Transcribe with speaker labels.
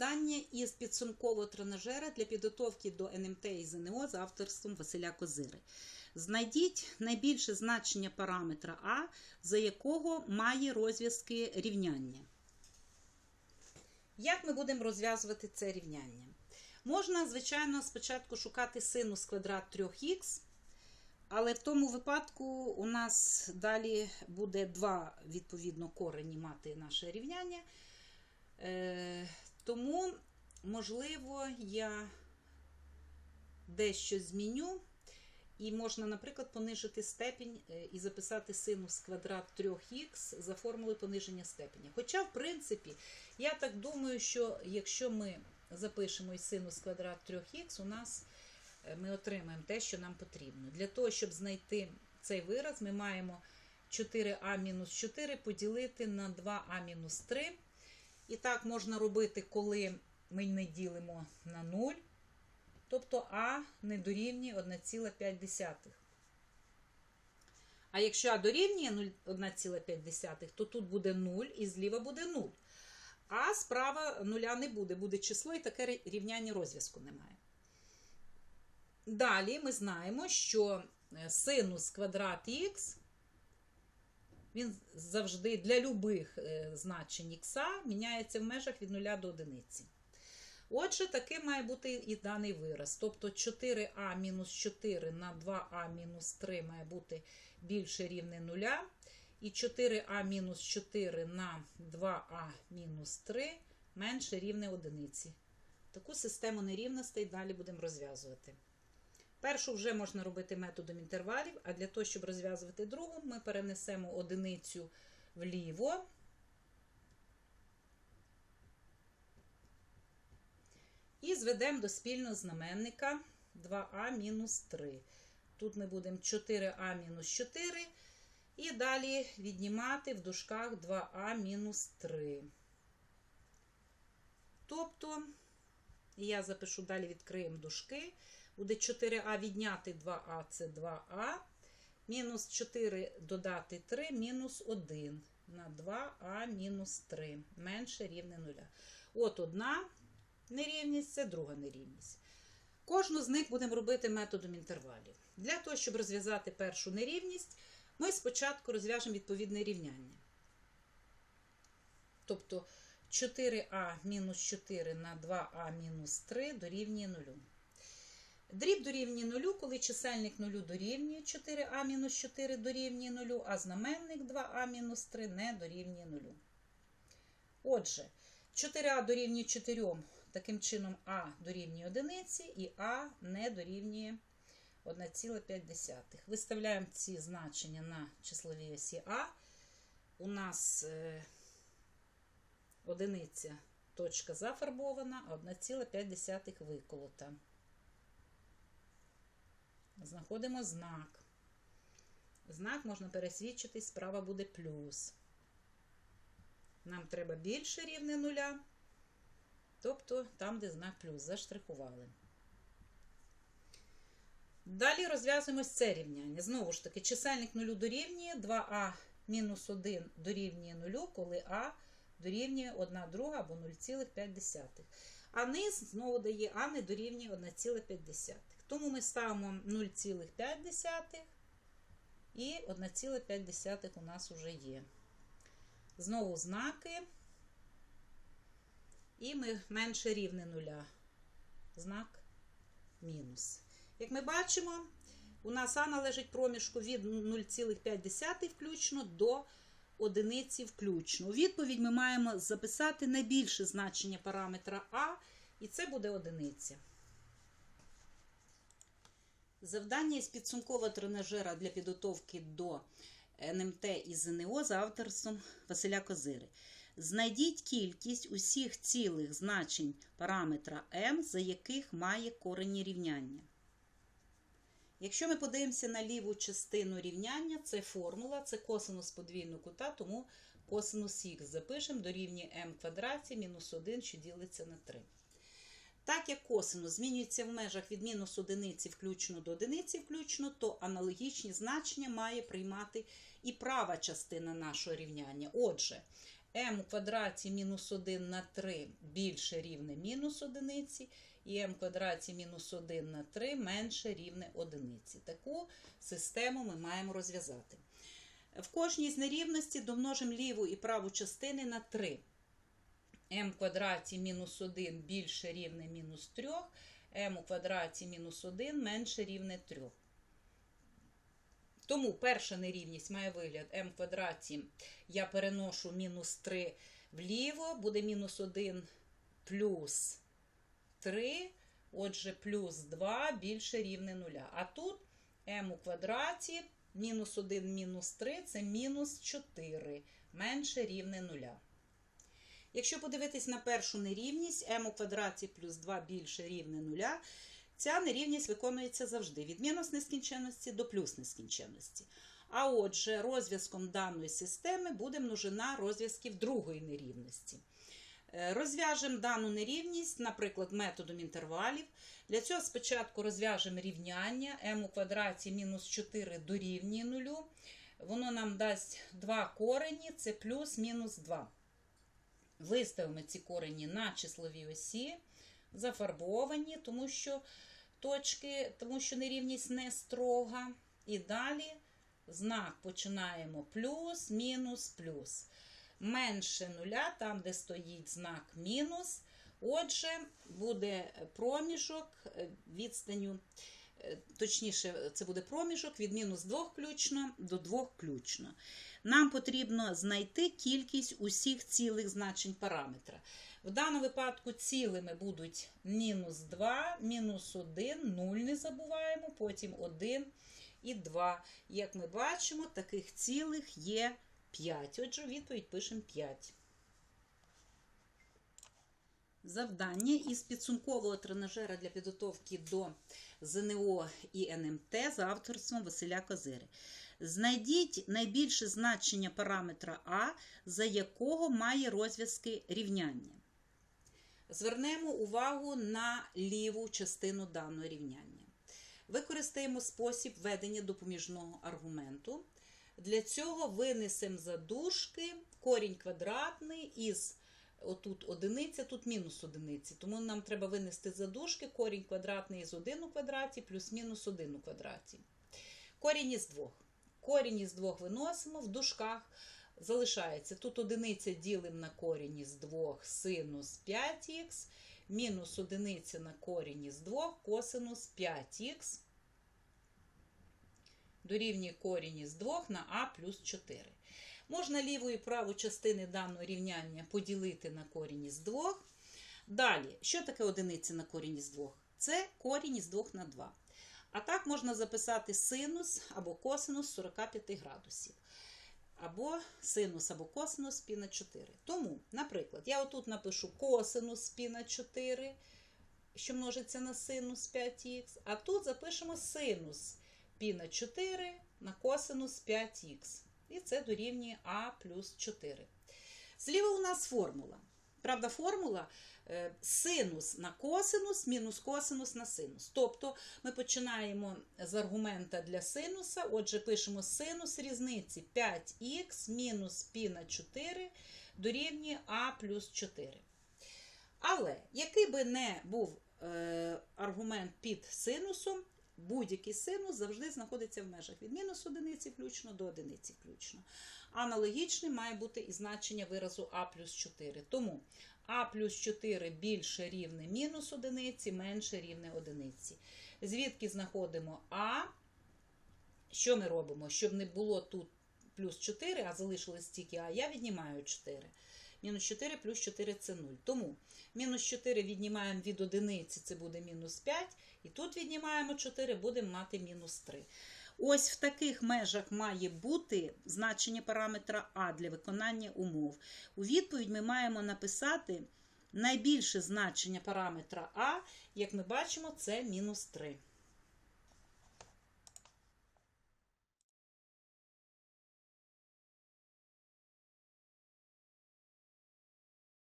Speaker 1: завдання із підсумкового тренажера для підготовки до НМТ і ЗНО за авторством Василя Козири. Знайдіть найбільше значення параметра А, за якого має розв'язки рівняння. Як ми будемо розв'язувати це рівняння? Можна, звичайно, спочатку шукати синус квадрат 3х, але в тому випадку у нас далі буде два відповідно корені мати наше рівняння. Тому, можливо, я дещо зміню. І можна, наприклад, понижити степінь е, і записати синус квадрат 3х за формулою пониження степеня. Хоча, в принципі, я так думаю, що якщо ми запишемо і синус квадрат 3х, у нас е, ми отримаємо те, що нам потрібно. Для того, щоб знайти цей вираз, ми маємо 4а-4 поділити на 2а-3. І так можна робити, коли ми не ділимо на 0. Тобто А не дорівнює 1,5. А якщо А дорівнює 1,5, то тут буде 0 і зліва буде 0. А справа нуля не буде, буде число, і таке рівняння розв'язку немає. Далі ми знаємо, що синус квадрат х, він завжди для любих значень х міняється в межах від 0 до 1. Отже, таким має бути і даний вираз. Тобто 4а-4 на 2а-3 має бути більше рівне 0. І 4а-4 на 2а-3 менше рівне 1. Таку систему нерівностей далі будемо розв'язувати. Першу вже можна робити методом інтервалів, а для того, щоб розв'язувати другу, ми перенесемо одиницю вліво. І зведемо до спільного знаменника 2а-3. Тут ми будемо 4а-4. І далі віднімати в дужках 2а-3. Тобто, я запишу далі відкриємо дужки. Буде 4а відняти 2а це 2а. Мінус 4 додати 3, мінус 1 на 2а мінус 3 Менше рівне 0. От одна нерівність, це друга нерівність. Кожну з них будемо робити методом інтервалів. Для того, щоб розв'язати першу нерівність, ми спочатку розв'яжемо відповідне рівняння. Тобто 4а мінус 4 на 2а мінус 3 дорівнює 0. Дріб дорівнює 0, коли чисельник 0 дорівнює 4а мінус 4 дорівнює 0, а знаменник 2а мінус 3 не дорівнює 0. Отже, 4а дорівнює 4, таким чином а дорівнює 1 і а не дорівнює 1,5. Виставляємо ці значення на числовій осі А. У нас е, одиниця точка зафарбована, а 1,5 виколота. Знаходимо знак. Знак можна пересвідчити, справа буде плюс. Нам треба більше рівне нуля, тобто там, де знак плюс, заштрихували. Далі розв'язуємо це рівняння. Знову ж таки, чисельник 0 дорівнює 2а мінус 1 дорівнює 0, коли а дорівнює 1 друга або 0,5. А низ знову дає а не дорівнює 1,5. Тому ми ставимо 0,5 і 1,5 у нас вже є. Знову знаки. І ми менше рівне нуля. Знак мінус. Як ми бачимо, у нас А належить проміжку від 0,5 включно до одиниці включно. У відповідь ми маємо записати найбільше значення параметра А, і це буде одиниця. Завдання із підсумкового тренажера для підготовки до НМТ і ЗНО за авторством Василя Козири. Знайдіть кількість усіх цілих значень параметра m, за яких має корені рівняння. Якщо ми подивимося на ліву частину рівняння, це формула, це косинус подвійного кута, тому косинус х запишемо дорівнює m квадраті мінус 1, що ділиться на 3. Так як косинус змінюється в межах від мінус одиниці включно до одиниці включно, то аналогічні значення має приймати і права частина нашого рівняння. Отже, m у квадраті мінус 1 на 3 більше рівне мінус одиниці, і m квадраті мінус 1 на 3 менше рівне одиниці. Таку систему ми маємо розв'язати. В кожній з нерівності домножимо ліву і праву частини на 3. M квадраті мінус 1 більше рівне мінус 3, m у квадраті мінус 1 менше рівне 3. Тому перша нерівність має вигляд m квадраті я переношу мінус 3 вліво, буде мінус 1 плюс 3, отже, плюс 2 більше рівне 0. А тут m у квадраті мінус 1 мінус 3 це мінус 4 менше рівне 0. Якщо подивитись на першу нерівність, m у квадраті плюс 2 більше рівне 0, ця нерівність виконується завжди від мінус нескінченності до плюс нескінченності. А отже, розв'язком даної системи буде множина розв'язків другої нерівності. Е, Розв'яжемо дану нерівність, наприклад, методом інтервалів. Для цього спочатку розв'яжемо рівняння m у квадраті мінус 4 дорівнює 0. Воно нам дасть два корені, це плюс мінус 2. Виставимо ці корені на числовій осі, зафарбовані, тому що точки, тому що нерівність не строга. І далі знак починаємо плюс, мінус, плюс. Менше нуля, там, де стоїть знак мінус. Отже, буде проміжок е, відстанню, е, точніше, це буде проміжок від мінус 2 включно до 2 включно. Нам потрібно знайти кількість усіх цілих значень параметра. В даному випадку цілими будуть мінус 2, мінус 1, 0 не забуваємо, потім 1 і 2. Як ми бачимо, таких цілих є 5. Отже, відповідь пишемо 5. Завдання із підсумкового тренажера для підготовки до ЗНО і НМТ за авторством Василя Козири. Знайдіть найбільше значення параметра А, за якого має розв'язки рівняння. Звернемо увагу на ліву частину даного рівняння. Використаємо спосіб ведення допоміжного аргументу. Для цього винесемо за дужки корінь квадратний із отут одиниця, тут мінус одиниці. Тому нам треба винести за дужки корінь квадратний із 1 у квадраті плюс мінус 1 у квадраті. Корінь із 2. Корінь із 2 виносимо в дужках. Залишається тут одиниця ділимо на корінь із 2 синус 5х, мінус одиниця на корінь із 2 косинус 5х дорівнює корінь із 2 на а плюс 4. Можна ліву і праву частини даного рівняння поділити на корінь із 2. Далі, що таке одиниця на корінь із 2? Це корінь із 2 на 2. А так можна записати синус або косинус 45 градусів. Або синус або косинус пі на 4. Тому, наприклад, я отут напишу косинус пі на 4, що множиться на синус 5х, а тут запишемо синус пі на 4 на косинус 5х. І це дорівнює А плюс 4. Зліва у нас формула. Правда, формула е, синус на косинус мінус косинус на синус. Тобто ми починаємо з аргумента для синуса. Отже, пишемо синус різниці 5х мінус пі на 4 дорівнює А плюс 4. Але який би не був е, аргумент під синусом, будь-який синус завжди знаходиться в межах від мінус одиниці включно до одиниці включно. Аналогічним має бути і значення виразу А плюс 4. Тому А плюс 4 більше рівне мінус одиниці, менше рівне одиниці. Звідки знаходимо А? Що ми робимо? Щоб не було тут плюс 4, а залишилось тільки А, я віднімаю 4. Мінус 4 плюс 4 це 0. Тому мінус 4 віднімаємо від одиниці, це буде мінус 5. І тут віднімаємо 4, будемо мати мінус 3. Ось в таких межах має бути значення параметра А для виконання умов. У відповідь ми маємо написати найбільше значення параметра А, як ми бачимо, це мінус 3.